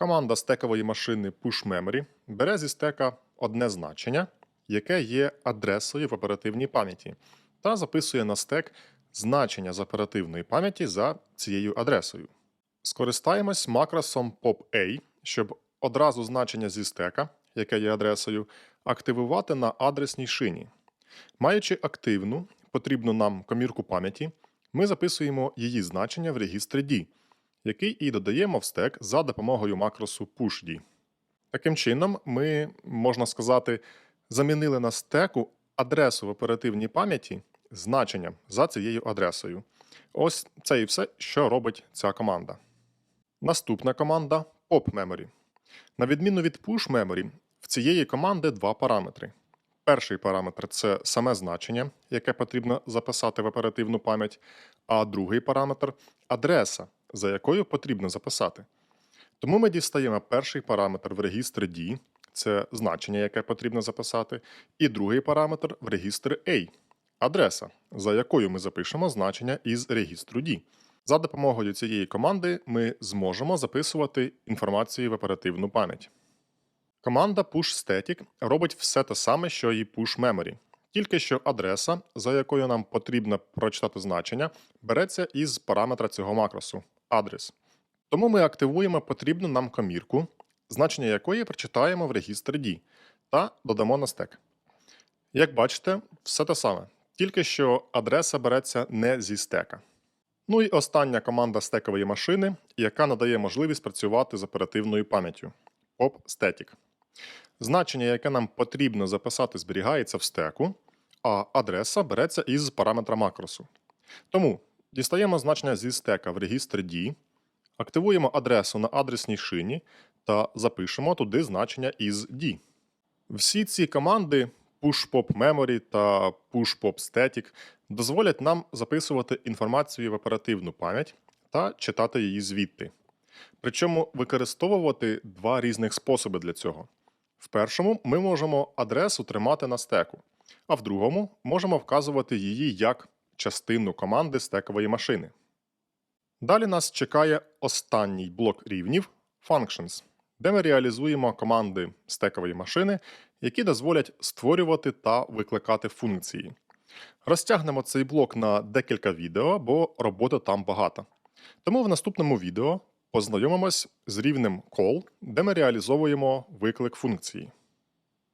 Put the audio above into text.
Команда стекової машини PushMemory бере зі стека одне значення, яке є адресою в оперативній пам'яті, та записує на стек значення з оперативної пам'яті за цією адресою. Скористаємось макросом POP-A, щоб одразу значення зі стека, яке є адресою, активувати на адресній шині. Маючи активну, потрібну нам комірку пам'яті, ми записуємо її значення в регістрі D, який і додаємо в стек за допомогою макросу pushD. Таким чином, ми, можна сказати, замінили на стеку адресу в оперативній пам'яті значенням за цією адресою. Ось це і все, що робить ця команда. Наступна команда Pop Memory. На відміну від Push Memory, в цієї команди два параметри. Перший параметр це саме значення, яке потрібно записати в оперативну пам'ять, а другий параметр адреса, за якою потрібно записати. Тому ми дістаємо перший параметр в регістрі D, це значення, яке потрібно записати, і другий параметр в регістрі A, адреса, за якою ми запишемо значення із регістру D. За допомогою цієї команди ми зможемо записувати інформацію в оперативну пам'ять. Команда pushStatic робить все те саме, що і pushMemory, тільки що адреса, за якою нам потрібно прочитати значення, береться із параметра цього макросу адрес. Тому ми активуємо потрібну нам комірку, значення якої прочитаємо в регістрі D, та додамо на стек. Як бачите, все те саме, тільки що адреса береться не зі стека. Ну і остання команда стекової машини, яка надає можливість працювати з оперативною пам'яттю PopStatic. Значення, яке нам потрібно записати, зберігається в стеку, а адреса береться із параметра макросу. Тому дістаємо значення зі стека в регістрі D, активуємо адресу на адресній шині та запишемо туди значення із D. Всі ці команди push-pop-memory та push-pop-static дозволять нам записувати інформацію в оперативну пам'ять та читати її звідти. Причому використовувати два різних способи для цього. В першому ми можемо адресу тримати на стеку, а в другому можемо вказувати її як частину команди стекової машини. Далі нас чекає останній блок рівнів Functions, де ми реалізуємо команди стекової машини, які дозволять створювати та викликати функції. Розтягнемо цей блок на декілька відео, бо роботи там багато. Тому в наступному відео познайомимось з рівнем call, де ми реалізовуємо виклик функції.